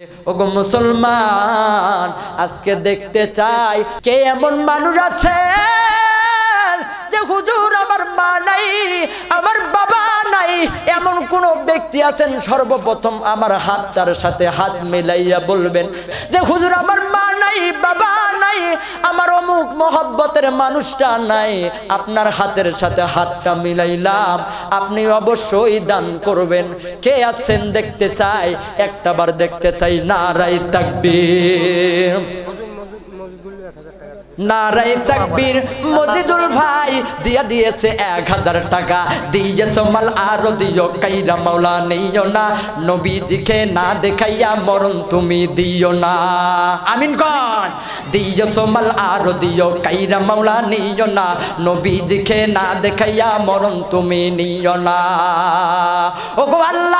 ওগো মুসলমান, আজকে দেখতে চাই কে এমন মানুষ আছে যে হুজুর আমার মা নাই, আমার বাবা এমন কোন ব্যক্তি আছেন সর্বপ্রথম আমার হাতটার সাথে হাত মিলাইয়া বলবেন যে, হুজুর, আমার মা নাই, বাবা নাই, আমার অমুক মহব্বতের মানুষটা নাই, আপনার হাতের সাথে হাতটা মিলাইলাম, আপনি অবশ্যই দান করবেন। কে আছেন দেখতে চাই, একটা বার দেখতে চাই নারাই তাকবীর। নারাই তাকবীর মজিদুল ভাই দিয়া দিয়েছে এক হাজার টাকা। দিয়েছ মাল আরও দিও কাইরা মাওলা নেইও না। নবীজিকে না দেখাইয়া মরণ তুমি দিও না। আমিন কন। দিয়েছ মাল আরও দিও কাইরা মাওলা নিও না। নবীজিকে না দেখাইয়া মরণ তুমি নিও না। ও গো আল্লাহ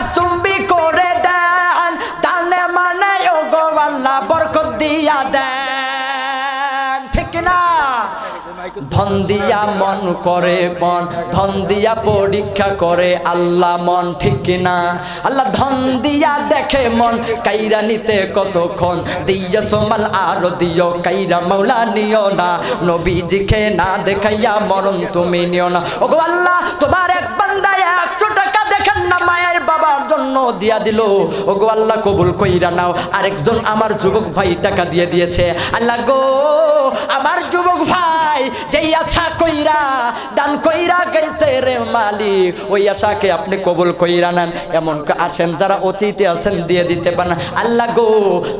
ধন দিয়া মন করে মন, ধন দিয়া পরীক্ষা করে আল্লাহ মন, ঠিক কিনা আল্লাহ ধন দিয়া দেখে মন, কাইরা নিতে কতক্ষণ? দিয়া সোমাল আরও দিও কাইরা মৌলা নিও না। নবীজিকে না দেখাইয়া মরণ তুমি নিও না। ওগো আল্লাহ, তোমার এক বান্দা একশো টাকা দেখেন না, মায়ের বাবার জন্য দিয়া দিল। ওগো আল্লাহ, কবুল কইরা নাও। আরেকজন আমার যুবক ভাই টাকা দিয়ে দিয়েছে। আল্লাহ গো, আমার আশা কইরা, দান কইরা গেছে রে মালিক। ওই আশাকে আপনি কবুল কইরা নেন। এমন আসেন, যারা অতীতে দিয়ে দিতে পারেন। আল্লাহ গো,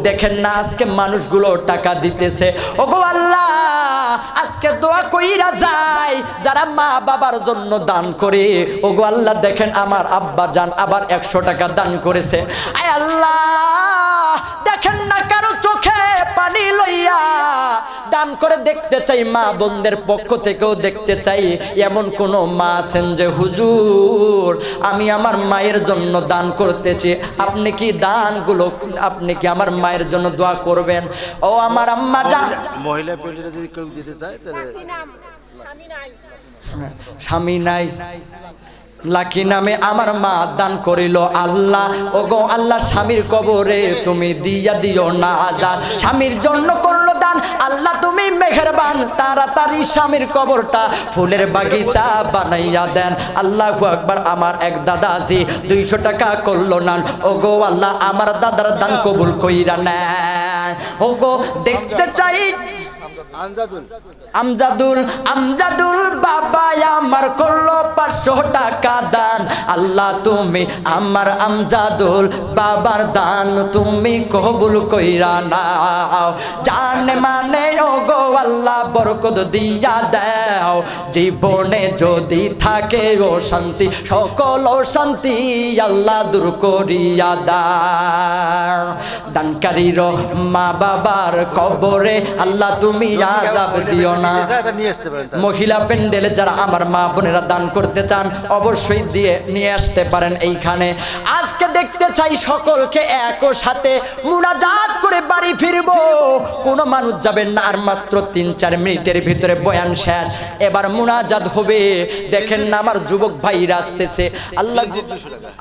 দেখেন না আজকে মানুষগুলো টাকা দিতেছে। ও গো আল্লাহ, আজকে দোয়া কইরা যায়, যারা মা বাবার জন্য দান করে। ও গো আল্লাহ, দেখেন আমার আব্বা জান আবার একশো টাকা দান করেছে। আয় আল্লাহ পানি লইয়া দান করে দেখতে চাই মা বোনদের পক্ষ থেকেও দেখতে চাই। এমন কোন মা আছেন যে হুজুর আমি আমার মায়ের জন্য দান করতেছি। আপনি কি দানগুলো আপনি কি আমার মায়ের জন্য দোয়া করবেন? ও আমার আম্মা যান। মহিলা যদি কেউ দিতে চায় তাহলে স্বামী নাই। লাকি নামে আমার মা দান করিল আল্লাহ। ও গো আল্লাহ, স্বামীর কবরে তুমি দিয়া দিও না আজাদ স্বামীর জন্য করল দান, আল্লাহ তুমি মেহেরবান। তাড়াতাড়ি স্বামীর কবরটা ফুলের বাগিচা বানাইয়া দেন। আল্লাহ একবার আমার এক দাদাজি দুইশো টাকা করল না। ও গো আল্লাহ, আমার দাদার দান কবুল কইরা নেন। ও গো দেখতে চাই আমজাদুল। আমজাদুল আমার করল পাঁচশো টাকা দান। আল্লাহ, তুমি আমার আমজাদুল বাবার দান তুমি কবুল কইরা নাও। মানে আল্লাহ বরকত দিয়া দাও। জীবনে যদি থাকে ও শান্তি, সকল শান্তি আল্লাহ দূর করিয়া দাও। দানকারীর মা বাবার কবরে আল্লাহ তুমি আজাব দিও না। মহিলা প্যান্ডেলে যারা আমার মা বোনেরা দান করতে চান অবশ্যই দিয়ে নিয়ে আসতে পারেন এইখানে। আজকে দেখতে চাই সকলকে একও সাথে মুনাজাত করে বাড়ি ফিরবো। কোনো মানুষ যাবেন না আর মাত্র তিন চার মিনিটের ভিতরে বয়ান শেষ। এবার মুনাজাত হবে। দেখেন না আমার যুবক ভাইরা আসতেছে। আল্লাহ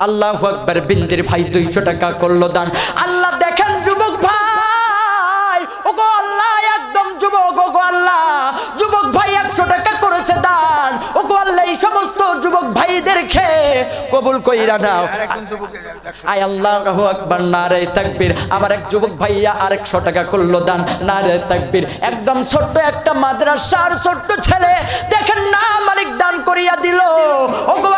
আল্লাহ আকবর বিন্দির ভাই দুইশো টাকা করল দান। আল্লাহ দেখেন কবুল কইরা নাও। আই আল্লাহু আয় আল্লাহ আকবার নারে তাকবীর। আমার এক যুবক ভাইয়া আর আরেকশো টাকা করল দান নারে তাকবীর। একদম ছোট্ট একটা মাদ্রাসার ছোট্ট ছেলে দেখেন না মালিক দান করিয়া দিল। ওগো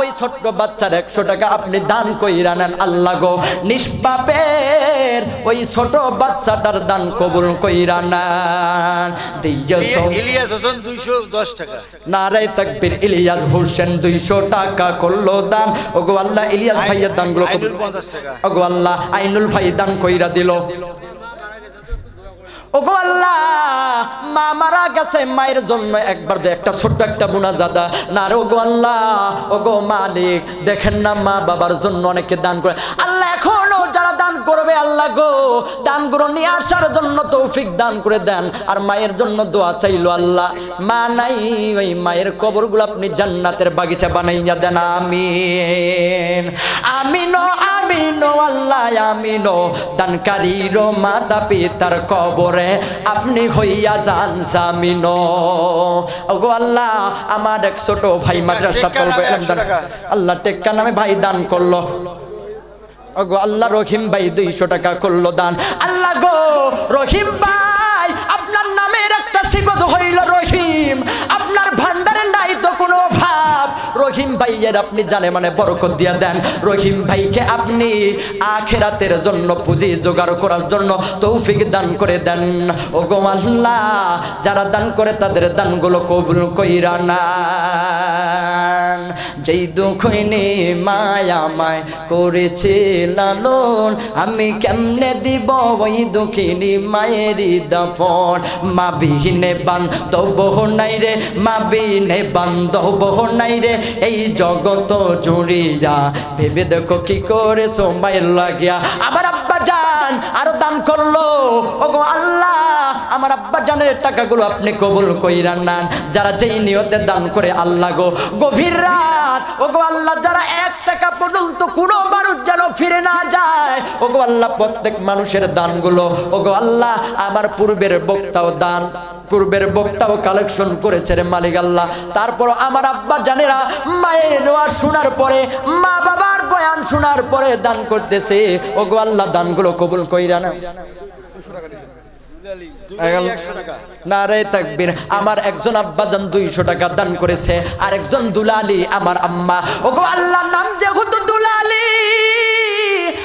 ওই ছোট্ট বাচ্চার একশো টাকা আপনি দান কইরা নেন আল্লাহ গো। নিষ্পাপে দানের ওই ছোট বাচ্চাটার দান কবুল কইরা নেন। ইলিয়াস হোসেন দুইশো দশ টাকা। নারে তাকবীর ইলিয়াস হোসেন দুইশো টাকা করল দান। ওগো আল্লাহ ইলিয়াস ভাইয়ের দানগুলো ওগো আল্লাহ আইনুল ভাই দান কইরা দিল। ওগো আল্লাহ, মা মারা গেছে মায়ের জন্য একবার দে একটা ছোট্ট একটা বোনা জাদা না রে ওগো আল্লাহ, ওগো মালিক, দেখেন না মা বাবার জন্য অনেকে দান করে। আল্লাহ করবে আল্লাহ গো। দানগুলো নিয়ে আসার জন্য তৌফিক দান করে দেন। আর মায়ের জন্য দোয়া চাইলো আল্লাহ। মা নাই ওই মায়ের কবরগুলো আপনি জান্নাতের বাগিচা বানাইয়া দেন। আমিন। আমিনো আমিনো আল্লাহ আমিনো দানকারীর মাতা পিতার কবরে আপনি হইয়া যান জামিনো ওগো আল্লাহ আমার এক ছোট ভাই মাদ্রাসা পড়বে। নামে এরম দান- 100 টাকা। আল্লাহ টেক্কা নামে ভাই দান করল। ওগো, আল্লাহ রহিম ভাই দুইশো টাকা করল দান। আল্লাহ গো, রহিম ভাই, আপনার নামের একটা সিবত হইল রহিম। আপনার ভান্ডারে নাই তো কোনো অভাব। রহিম ভাইয়ের আপনি জানে মানে বরকত দিয়া দেন। রহিম ভাইকে আপনি আখেরাতের জন্য পুঁজি জোগাড় করার জন্য তৌফিক দান করে দেন। ও গো আল্লাহ, যারা দান করে তাদের দানগুলো কবুল কইরা না যেই দুঃখইনি মায়া মায় করেছে লালন, আমি কেমনে দিব ওই দুঃখিনী মায়েরই দাফন? মা বিহীনে বান্ধব নাই রে, মা বিহীনে বান্ধব নাই রে, এই জগত জুড়িয়া। ভেবে দেখো কি করে সময় লাগিয়া। আমার আব্বা জান আরও দান করল। ওগো আল্লাহ আমার আব্বা জানের টাকাগুলো আপনি কবুল কইরা নেন। যারা যেই নিয়তে দান করে আল্লাহ গো, গভীর রাত, ওগো আল্লাহ যারা এক টাকা পর্যন্ত কোনো মানুষ যেন ফিরে না যায়, ওগো আল্লাহ প্রত্যেক মানুষের দানগুলো, ওগো আল্লাহ আমার পূর্বের বক্তাও দান, পূর্বের বক্তাও কালেকশন করেছে রে মালিক আল্লাহ। তারপর আমার আব্বা জানেরা মায়ের নোয়া শোনার পরে, মা বাবার বয়ান শোনার পরে দান করতেছে, ওগো আল্লাহ দানগুলো কবুল কইরা না তাকবীর আমার একজন আব্বাজান দুইশো টাকা দান করেছে আর একজন দুলালি আমার আম্মা। ওগো আল্লাহ নাম যেহেতু দুলালি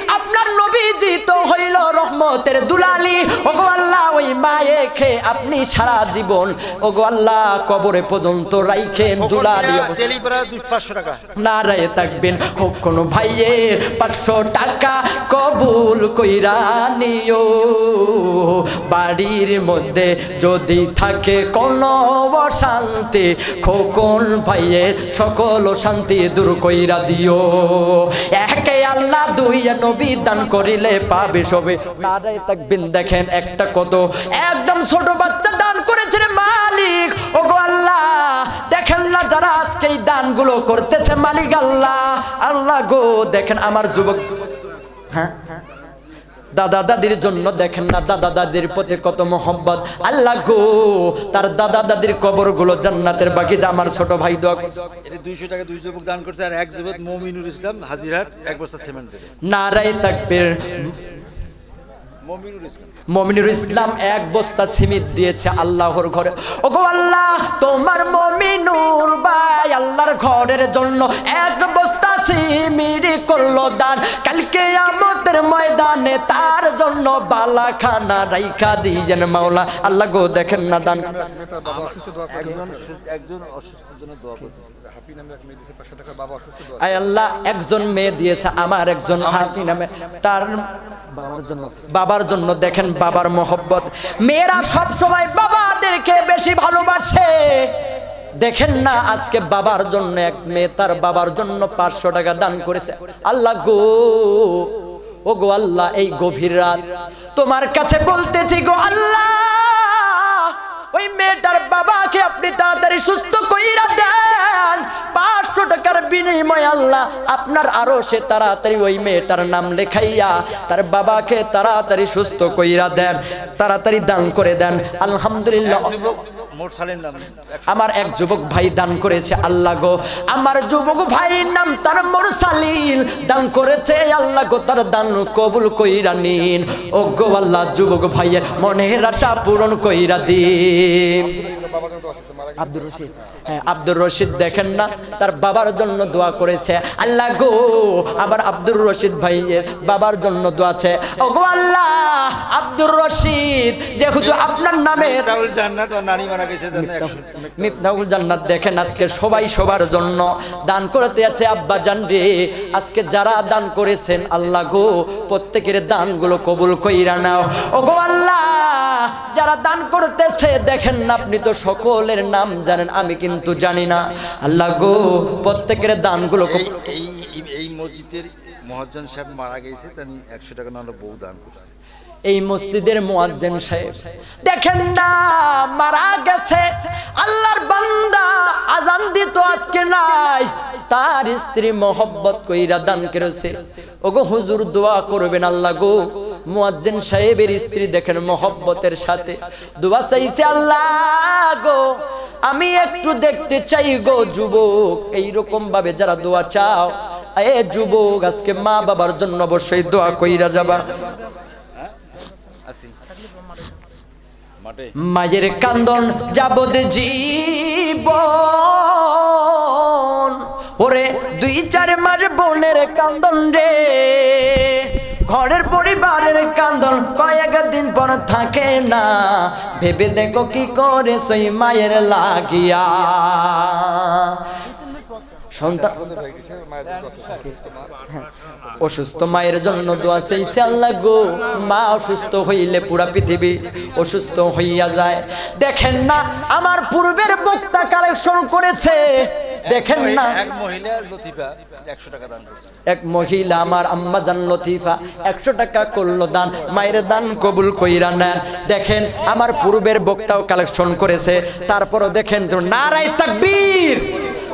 আপনার নবীজি তো হইল রহমতের দুলালি। ওগো আল্লাহ ওই মায়ে খেয়ে আপনি সারা জীবন। ওগো আল্লাহ কবরে পর্যন্ত রাইখেন দুলালি দুই পাঁচশো থাকবেন কোন ভাইয়ের পাঁচশো টাকা কবুল কইরা নিও। বাড়ির মধ্যে যদি থাকে কোনো অশান্তি খোকন ভাইয়ের সকল শান্তি দূর কইরা দিও। একে আল্লাহ দুই নবী দান করিলে পাবে সবে। থাকবেন দেখেন একটা কত। একদম ছোট বাচ্চা দান করেছে রে মালিক। গো আল্লাহ, দেখেন না যারা আজকে এই দানগুলো করতেছে মালিক আল্লাহ। আল্লাহ গো, দেখেন আমার যুবক। হ্যাঁ? দাদা দাদির জন্য দেখেন না দাদা দাদির প্রতি কত মোহব্বত। আল্লাহ গো তার দাদা দাদির কবরগুলো জান্নাতের বাকি যে আমার ছোট ভাই দোয়া। এটা দুইশো টাকা দুই যুবক দান করছে আর এক যুবক মমিনুর ইসলাম হাজিরহাট এক বস্তা সিমেন্ট দেবে নারাই তাকবীর। মমিনুর ইসলাম। এক বস্তা সিমিত দিয়েছে আল্লাহর ঘরে। ওগো আল্লাহ তোমার মমিনুর ভাই আল্লাহর ঘরের জন্য এক বস্তা সিমির করল দান। কালকে আমতের ময়দানে তার জন্য বালাখানা রাইখা দিয়েছেন মাওলা। আল্লাহ গো দেখেন না দান। একজন আল্লাহ মেয়ে দিয়েছে আমার একজন হাফি নামে। তার বাবার জন্য দেখেন বাবার মোহব্বত। মেয়েরা সব সময় বাবাদেরকে বেশি ভালোবাসে। দেখেন না আজকে বাবার জন্য এক মেয়ে তার বাবার জন্য পাঁচশো টাকা দান করেছে। আল্লাহ গো ও গো আল্লাহ এই গভীর রাত। তোমার কাছে বলতেছি গো আল্লাহ ওই মেয়েটার বাবাকে আপনি তাড়াতাড়ি সুস্থ কইরা দেন। পাঁচশো টাকার বিনিময় আল্লাহ আপনার আরও সে তাড়াতাড়ি ওই মেয়েটার নাম লেখাইয়া তার বাবাকে তাড়াতাড়ি সুস্থ কইরা দেন তাড়াতাড়ি দান করে দেন। আলহামদুলিল্লাহ। আমার এক যুবক ভাই দান করেছে আল্লাহ গো। আমার যুবক ভাইয়ের নাম তার মোরসালিল দান করেছে আল্লাহ গো, তার দান কবুল কইরা নিন। ও গো আল্লাহ, যুবক ভাইয়ের মনের আশা পূরণ কইরা দিন। আব্দুর রশিদ। হ্যাঁ আব্দুর রশিদ দেখেন না তার বাবার জন্য দোয়া করেছে। আল্লাহ গো আমার আব্দুর রশিদ ভাইয়ের বাবার জন্য দোয়া আছে। ও গো আল্লাহ আব্দুর রশিদ যেহেতু আপনার নামে মিফতাহুল জান্নাত দেখেন আজকে সবাই সবার জন্য দান করতে আছে আব্বা জান রে। আজকে যারা দান করেছেন আল্লাহ গো প্রত্যেকের দানগুলো কবুল কইরা নাও। ও গো আল্লাহ যারা দান করতেছে দেখেন না আপনি তো সকলের নাম জানেন আমি কিন্তু জানি না। আল্লাহ গো প্রত্যেকের দানগুলো এই এই মসজিদের মহাজন সাহেব মারা গেছে তিনি একশো টাকা নাহলে বউ দান করছে। এই মসজিদের মুয়াজ্জিন সাহেব দেখেন না মারা গেছে। আল্লাহর বান্দা আজান দিত আজকে নাই তার স্ত্রী মোহব্বত কইরা দান করেছে। ওগো হুজুর দোয়া করবেন আল্লাহ গো। মুয়াজ্জিন সাহেবের স্ত্রী দেখেন মোহব্বতের সাথে। দোয়া চাইছে, আল্লাহ গো, আমি একটু দেখতে চাই গো যুবক। এইরকম ভাবে যারা দোয়া চাও, এ যুবক, আজকে মা বাবার জন্য অবশ্যই দোয়া কইরা যাবা। মায়ের কান্দন যাবদ জীব ওরে দুই চার মাস বোনের কান্দন রে। কয়েক দিন পর থাকে না। ভেবে দেখো কি করে সই মায়ের লাগিয়া। অসুস্থ মায়ের জন্য দোয়া চাইছে আল্লাহ গো, মা অসুস্থ হইলে পুরা পৃথিবী অসুস্থ হইয়া যায়। দেখেন না, আমার পূর্বের বক্তা কালেকশন করেছে। দেখেন না। এক মহিলা লতিফা একশো টাকা দান করছে। এক মহিলা আমার আম্মা জান লতিফা একশো টাকা করল দান মায়ের দান কবুল কইরা নেন। দেখেন আমার পূর্বের বক্তাও কালেকশন করেছে। তারপরও দেখেন তো নারাই তাকবীর।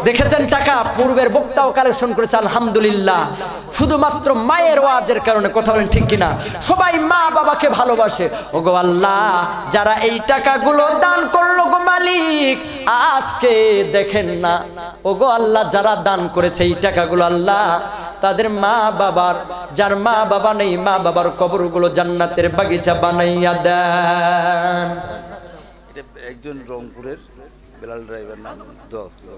দেখেছেন টাকা? পূর্বের বক্তাও কালেকশন করেছে আলহামদুলিল্লাহ। শুধুমাত্র মায়ের ওয়াজের কারণে কথা বলেন ঠিক কিনা? সবাই মা বাবাকে ভালোবাসে। ওগো আল্লাহ যারা এই টাকাগুলো দান করল গো মালিক আজকে দেখেন না ওগো আল্লাহ যারা দান করেছে এই টাকাগুলো আল্লাহ তাদের মা বাবার যার মা বাবা নেই মা বাবার কবরগুলো জান্নাতের বাগিচা বানাইয়া দেন। একজন রংপুরের বেলাল ড্রাইভার নাম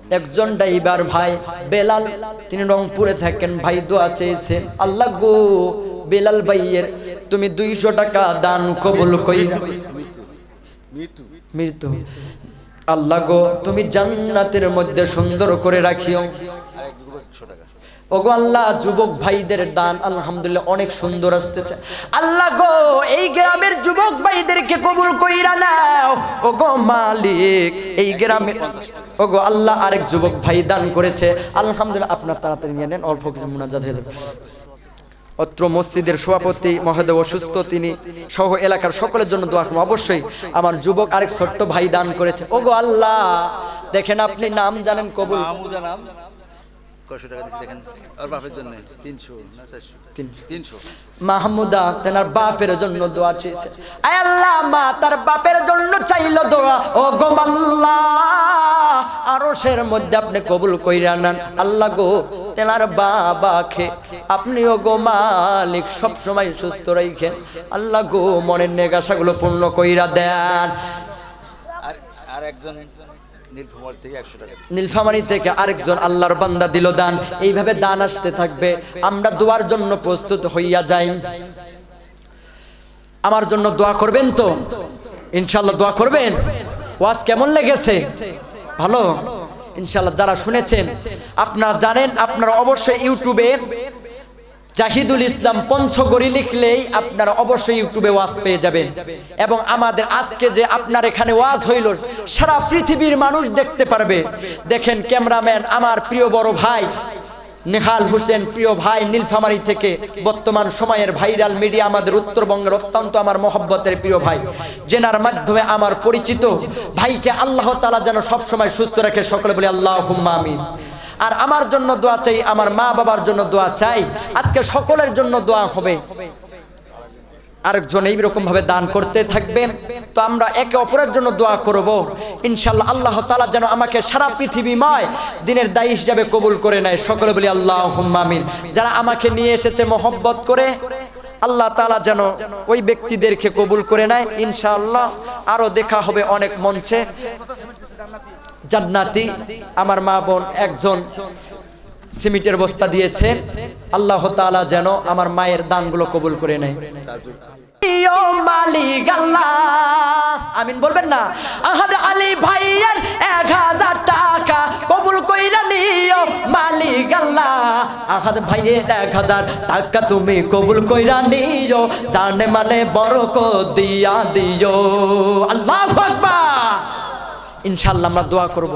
একজন ড্রাইভার ভাই বেলাল তিনি রংপুরে থাকেন ভাই দোয়া চেয়েছেন আল্লাহ গো বেলাল ভাইয়ের তুমি দুইশো টাকা দান কবুল কই মৃত্যু মৃত্যু আল্লাহ গো, তুমি জান্নাতের মধ্যে সুন্দর করে রাখিও। ওগো আল্লাহ, যুবক ভাইদের দান আলহামদুলিল্লাহ অনেক সুন্দর আসতেছে। আল্লাহ গো, এই গ্রামের যুবক ভাইদেরকে কবুল কইরা নাও। ওগো মালিক, এই গ্রামের ওগো আল্লাহ আরেক যুবক ভাই দান করেছে। আলহামদুলিল্লাহ, আপনার তাড়াতাড়ি নিয়ে নেন, অল্প কিছু মুনাজাত হয়ে যাবে। অত্র মসজিদের সভাপতি মহাদেব অসুস্থ, তিনি সহ এলাকার সকলের জন্য দোয়া করুন। অবশ্যই আমার যুবক আরেক ছোট্ট ভাই দান করেছে। ওগো আল্লাহ, দেখেন আপনি নাম জানেন কবুল। কয়শো টাকা দিচ্ছে দেখেন। ওর বাপের জন্য তিনশো না চারশো? তিনশো। তিনশো। মাহমুদা তেনার বাপের জন্য দোয়া চেয়েছে। আয় আল্লাহ মা তার বাপের জন্য চাইলো দোয়া। ও আরশের মধ্যে আপনি কবুল কইরা নেন। আল্লাহ গো তেনার বাবাকে আপনি ও গো মালিক সবসময় সুস্থ রাখেন আল্লাহ গো মনের নেগাসাগুলো পূর্ণ কইরা দেন। আর একজন নীলফুমার থেকে আরেকজন আল্লাহর বান্দা দিল দান। এইভাবে দান আসতে থাকবে। আমরা দোয়ার জন্য প্রস্তুত হইয়া যাই। আমার জন্য দোয়া করবেন তো? ইনশাল্লাহ দোয়া করবেন? ওয়াজ কেমন লেগেছে? ভালো? ইনশাল্লাহ যারা শুনেছেন, আপনারা জানেন, আপনারা অবশ্যই ইউটিউবে জাহিদুল ইসলাম পঞ্চগড়ি লিখলেই আপনারা অবশ্যই ইউটিউবে ওয়াজ পেয়ে যাবেন। এবং আমাদের আজকে যে আপনার এখানে ওয়াজ হইল, সারা পৃথিবীর মানুষ দেখতে পারবে। দেখেন ক্যামেরাম্যান আমার প্রিয় বড় ভাই, নেহাল হোসেন প্রিয় ভাই নীলফামারি থেকে, বর্তমান সময়ের ভাইরাল মিডিয়া আমাদের উত্তরবঙ্গের অত্যন্ত আমার মহব্বতের প্রিয় ভাই। জেনার মাধ্যমে আমার পরিচিত ভাইকে আল্লাহ তালা যেন সবসময় সুস্থ রাখে, সকলে বলে আল্লাহ হুম্মা আমিন। আর আমার জন্য দোয়া চাই, আমার মা বাবার জন্য দোয়া চাই। আজকে সকলের জন্য দোয়া হবে। আরেকজন এইরকম ভাবে দান করতে থাকবেন। তো আমরা একে অপরের জন্য দোয়া করব। ইনশাল্লাহ আল্লাহ তালা যেন আমাকে সারা পৃথিবীময় দিনের দায়ী হিসাবে কবুল করে নেয়। সকলে বলি আল্লাহ হুম্মামিন যারা আমাকে নিয়ে এসেছে মোহব্বত করে, আল্লাহ তালা যেন ওই ব্যক্তিদেরকে কবুল করে নেয়। ইনশাআল্লাহ আরও দেখা হবে অনেক মঞ্চে। জান্নাতি আমার মা বোন একজন সিমেন্টের বস্তা দিয়েছে। আল্লাহ তাআলা যেন আমার মায়ের দানগুলো কবুল করে নেয়। বলবেন না? আহাদ আলী ভাইয়ের এক হাজার টাকা কবুল কইরা নিও মালিক আল্লাহ। আহাদ ভাইয়ের এক হাজার টাকা তুমি কবুল কইরা নিও, জানে মানে বড় কো দিয়া দিও। আল্লাহ আকবার। ইনশাল্লাহ আমরা দোয়া করব।